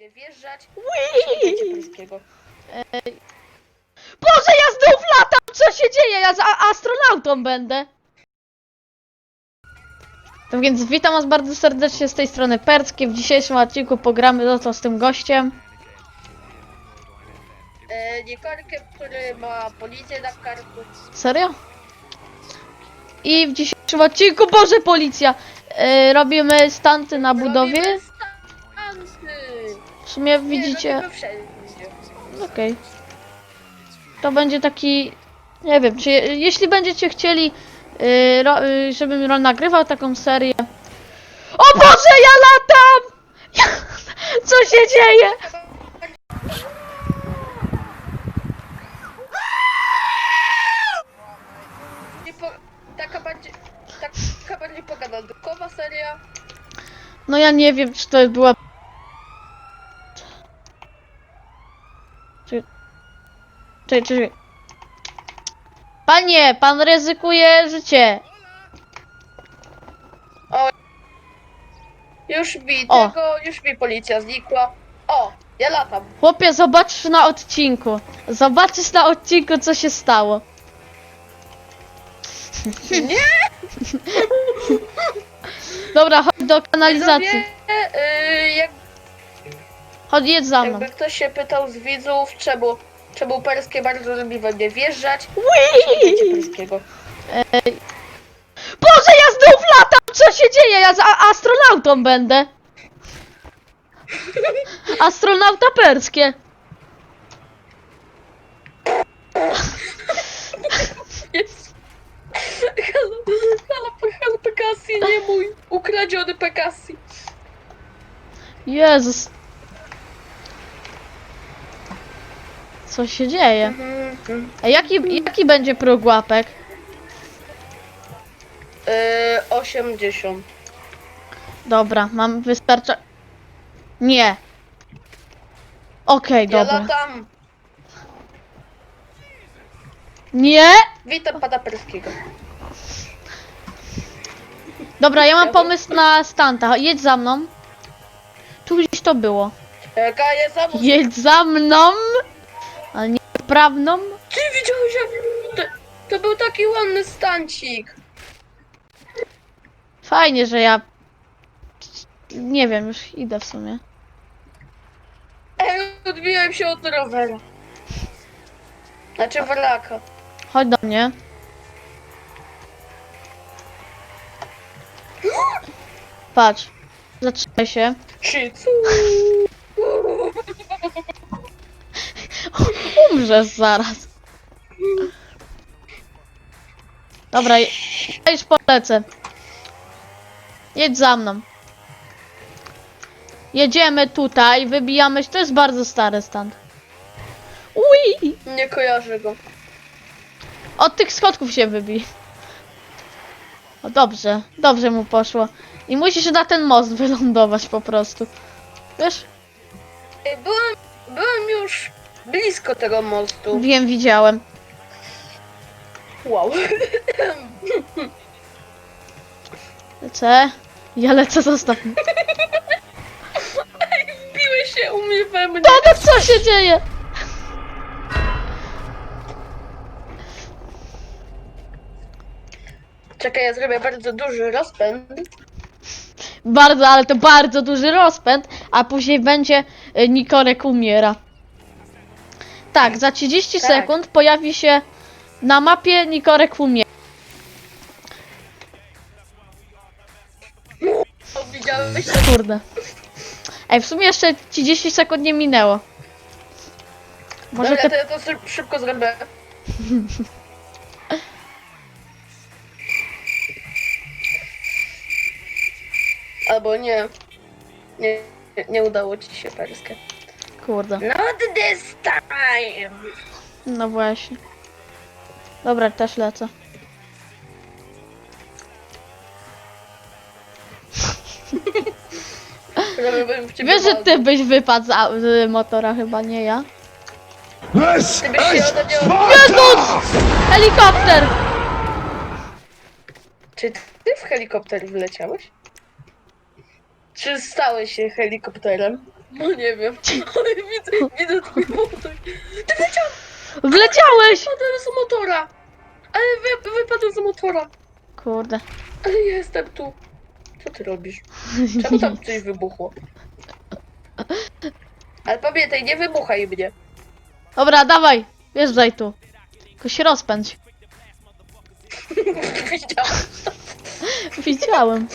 będzie wjeżdżać. Wiecie polskiego. Boże, ja znów latam! Co się dzieje? Ja z a- astronautą będę. Tak więc witam was bardzo serdecznie z tej strony Perckie. W dzisiejszym odcinku pogramy no to z tym gościem. E, Nikolkę, który ma policję na karku. Serio? I w dzisiejszym odcinku, Boże, policja! Yy, robimy stanty na budowie. W sumie Nie, widzicie... Okej. To będzie taki. Nie wiem, czy je- jeśli będziecie chcieli, yy, ro, yy, żebym nagrywał taką serię. O Boże, ja latam! Co się dzieje? Taka będzie... Taka będzie pogadankowa seria. No ja nie wiem, czy to była. Czy, czy... Panie, pan ryzykuje życie. Już mi O. tego, już mi policja znikła. O, ja latam. Chłopie, zobaczysz na odcinku. Zobaczysz na odcinku, co się stało. Nie! Dobra, chodź do kanalizacji. Widzowie, y, jak, Chodź, jedź za mną. jakby ktoś się pytał z widzów, czemu, czemu perskie bardzo lubi we mnie wjeżdżać. Wiecie polskiego. Boże, ja znów latam! Co się dzieje? Ja z a- astronautą będę. Astronauta perskie. Halo, halo, Pekasi, nie mój. Ukradziony Pekasi. Jezus. Co się dzieje? A jaki, jaki będzie próg łapek? Yy, 80. Dobra, mam wystarcza... Nie. Okej, Ja dobra. latam. Nie! Witam pana Perskiego. Dobra, ja mam pomysł na stanta. Jedź za mną. Tu gdzieś to było. Jaka jest za Jedź za mną! Ale nie prawną. Ty widziałeś jak... To, to był taki ładny stancik. Fajnie, że ja... Nie wiem, już idę w sumie. Ej, odbiłem się od rowera. Znaczy wraka. Chodź do mnie. Patrz. Zatrzymaj się. Shizu. Umrzesz zaraz. Dobra, ja już polecę. Jedź za mną. Jedziemy tutaj, wybijamy się. To jest bardzo stary stand. Ui! Nie kojarzę go. Od tych schodków się wybij. O, dobrze, dobrze mu poszło. I musisz na ten most wylądować po prostu. Wiesz? Byłem, byłem już blisko tego mostu. Wiem, widziałem. Wow. Lecę. Ja lecę, zostaw mnie. Wbiły się u mnie we mnie. Tadek, co się dzieje? Czekaj, ja zrobię bardzo duży rozpęd. Bardzo, ale to bardzo duży rozpęd, a później będzie y, Nikorek umiera. Tak, za 30 Tak. sekund pojawi się na mapie Nikorek umiera. O, widziałeś? Kurde. Ej, w sumie jeszcze 30 sekund nie minęło. Może Dobra, te... to ja to szyb- szybko zrobię. Albo nie. Nie, nie udało ci się perskie. Kurde. This No właśnie. Dobra, też lecę. Wiesz, że ty byś wypadł z, au- z motora, chyba nie ja. This Ty byś się is Sparta! Helikopter! Czy ty w helikopter wleciałeś? Czy stałeś się helikopterem? No nie wiem. Ale widzę, widzę twój motor. Ty wyciągnąłeś Wleciałeś! z motora! Ale wy, wypadłem z motora. Kurde. Ale ja jestem tu. Co ty robisz? Czemu tam coś wybuchło? Ale pamiętaj, nie wybuchaj mnie. Dobra, dawaj, wjeżdżaj tu. Tylko się rozpędź. Widziałam. Widziałem.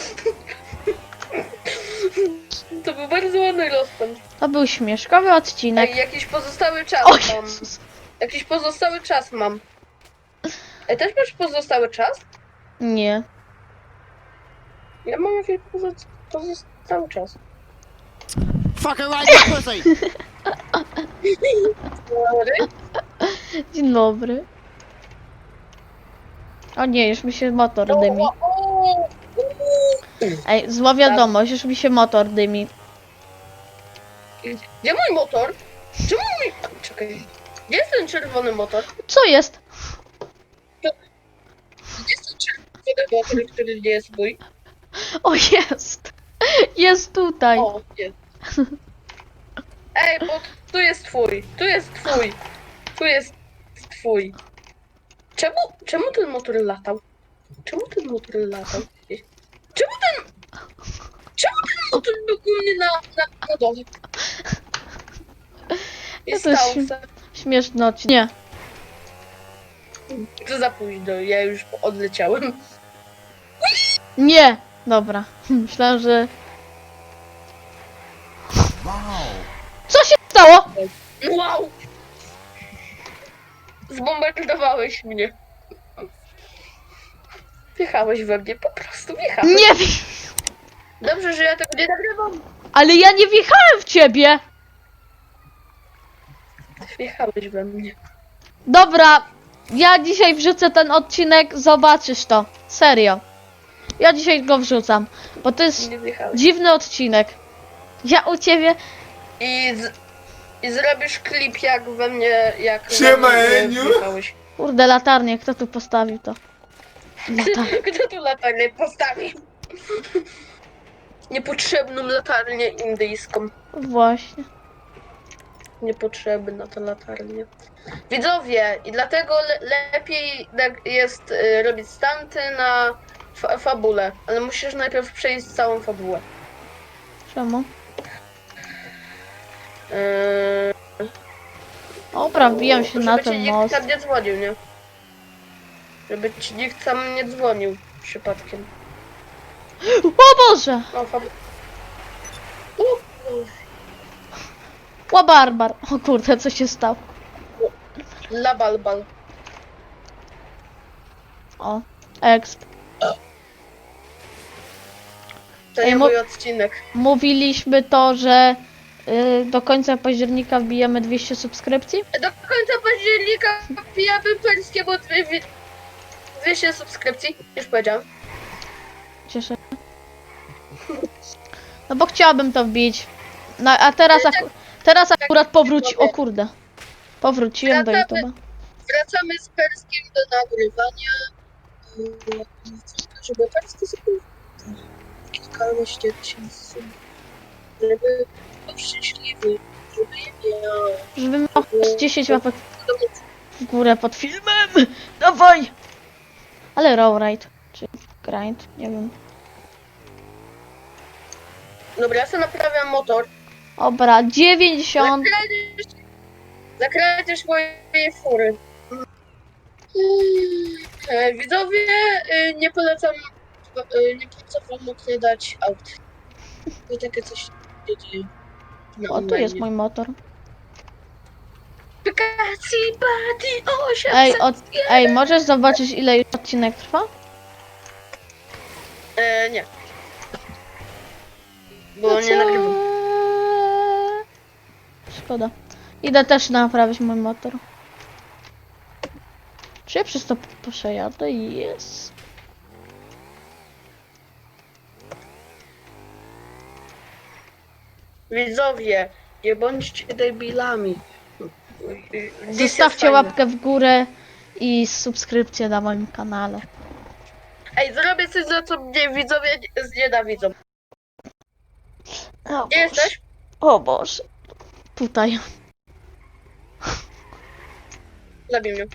To był bardzo ładny rozpęd. To był śmieszkowy odcinek. Ej, jakiś pozostały czas O mam. Jezus. Jakiś pozostały czas mam. Ej, też masz pozostały czas? Nie. Ja mam jakiś pozo- pozostały czas. Fucking right in the pussy. Dobry. Dzień dobry. O nie, już mi się motor dymi. O, o, o. Ej, zła wiadomość, już mi się motor dymi. Gdzie mój motor? Czemu mój... Czekaj. Gdzie jest ten czerwony motor? Co jest? Gdzie jest ten czerwony motor, który nie jest mój? O, jest! Jest tutaj. O, jest. Ej, bo tu jest twój. Tu jest twój. Tu jest twój. Czemu, czemu ten motor latał? Czemu ten motor latał? Czemu ten... Czemu ten motor był na, na, na dole? I Ja też stał się- se. Śmieszny odcinek. Nie. To za późno, ja już odleciałem. Nie! Dobra. Myślałem, że... Wow. Co się stało? Wow! Zbombardowałeś mnie. Wjechałeś we mnie, po prostu wjechałeś. Nie wiem. Dobrze, że ja tego nie nagrywam. Ale ja nie wjechałem w ciebie! Wjechałeś we mnie. Dobra, ja dzisiaj wrzucę ten odcinek, zobaczysz to. Serio. Ja dzisiaj go wrzucam, bo to jest Nie wjechałeś. dziwny odcinek. Ja u ciebie... I, z, I zrobisz klip jak we mnie, jak Siema, we mnie Eniu. wjechałeś. Kurde, latarnię, kto tu postawił to? Latar... Kto tu latarnię postawił? Niepotrzebną latarnię indyjską. Właśnie. Niepotrzebna to latarnia. Widzowie, i dlatego le lepiej nag- jest y, robić stanty na fa fabule, ale musisz najpierw przejść całą fabułę. Czemu? Yy, Dobra, wbijam się żeby na ten nikt most. tam nie dzwonił, nie? Żeby ci nikt tam nie dzwonił przypadkiem. O Boże! O, fabu... U, u, O barbar! O kurde, co się stało? La balbal. O, exp. To Ej, nie mo- mój odcinek. Mówiliśmy to, że y, do końca października wbijemy 200 subskrypcji. Do końca października wbijamy dwie, wi- 200 subskrypcji. Już powiedziałam. Cieszę się. No bo chciałabym to wbić. No, a teraz, aku- teraz akurat powróci... O kurde. Powróciłem do Wracamy. YouTube'a. Wracamy z perskim do nagrywania. Yy, Żeby perski sobie kilkanaście tysięcy. Żeby był szczęśliwy. Żeby je miał. Żeby miał z 10 łapek w górę pod filmem. Dawaj! Ale raw ride. Czy grind, nie wiem. Dobra, ja sobie naprawiam motor. Dobra, 90. Zakradzież, zakradzież mojej fury. E, Widzowie, e, nie polecam, e, nie polecam wam ukradać aut. I takie coś się dzieje. na O, tu online. jest mój motor. Aplikacji Buddy 800. Ej, od, ej, możesz zobaczyć ile już odcinek trwa? E, nie. Bo nie nagrywam. Szkoda. Idę też naprawić mój motor. Czy ja przez to przejadę? Jest. Widzowie, nie bądźcie debilami. Jest Zostawcie łapkę w górę i subskrypcję na moim kanale. Ej, zrobię coś, za co mnie widzowie nie- znienawidzą. O, Gdzie jesteś? O Boże. Tutaj. Zabij mnie.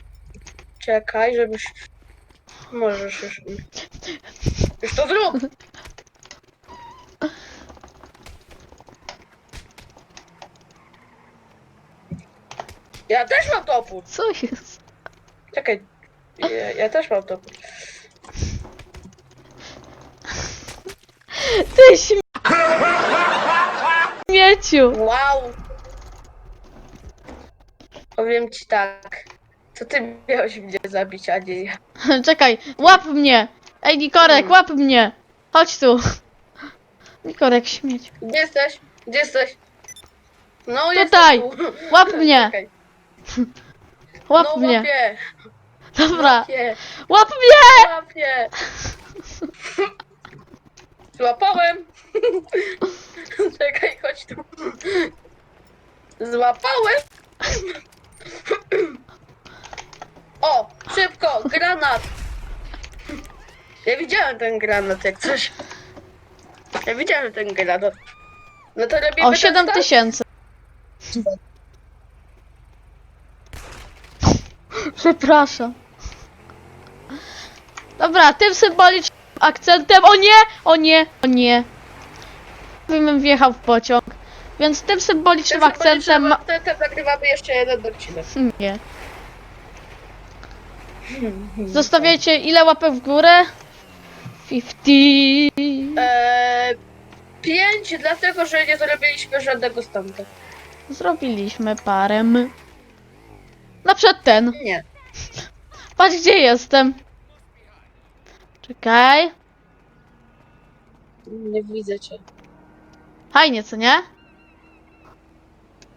Czekaj, żebyś... Możesz już... Już to zrób! Ja też mam topór! Co jest? Czekaj. Ja, ja też mam topór. Ty śmie... śmieciu. Wow! Powiem ci tak. To ty miałeś mnie zabić, a nie ja. Czekaj, łap mnie. Ej, Nikorek, łap mnie. Chodź tu. Nikorek, śmieć. Gdzie jesteś? Gdzie jesteś? No Tutaj. jestem tu. Łap mnie. Czekaj. Łap no, mnie. Łapię, Dobra. łapię, Łap mnie. łapię. Złapałem. Czekaj, chodź tu. Złapałem. O, szybko, granat. Ja widziałem ten granat, jak coś. Ja widziałem ten granat. No to robimy O, tak 7 samo? tysięcy. Przepraszam. Dobra, tym symbolicznym akcentem. O nie! O nie! O nie! Bym wjechał w pociąg. Więc tym symbolicznym akcentem. symbolicznym akcentem nagrywamy jeszcze jeden odcinek. Nie. Zostawiajcie ile łapek w górę? 50. Eee, pięć, dlatego że nie zrobiliśmy żadnego stamtąd. Zrobiliśmy parę. Na przykład ten. Nie. Patrz gdzie jestem. Czekaj. Nie widzę cię. Fajnie, co nie?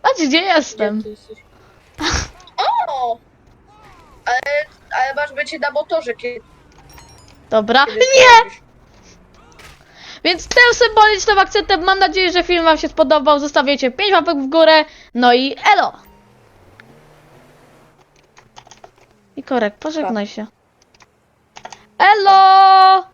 Patrz gdzie Gdzie jestem. ty jesteś? O! Ale, ale masz być na motorze, kiedy, Dobra. kiedy Nie! robisz. Więc tym symbolicznym akcentem mam nadzieję, że film wam się spodobał. Zostawiajcie 5 łapek w górę. No i elo! I korek, pożegnaj się. Elo!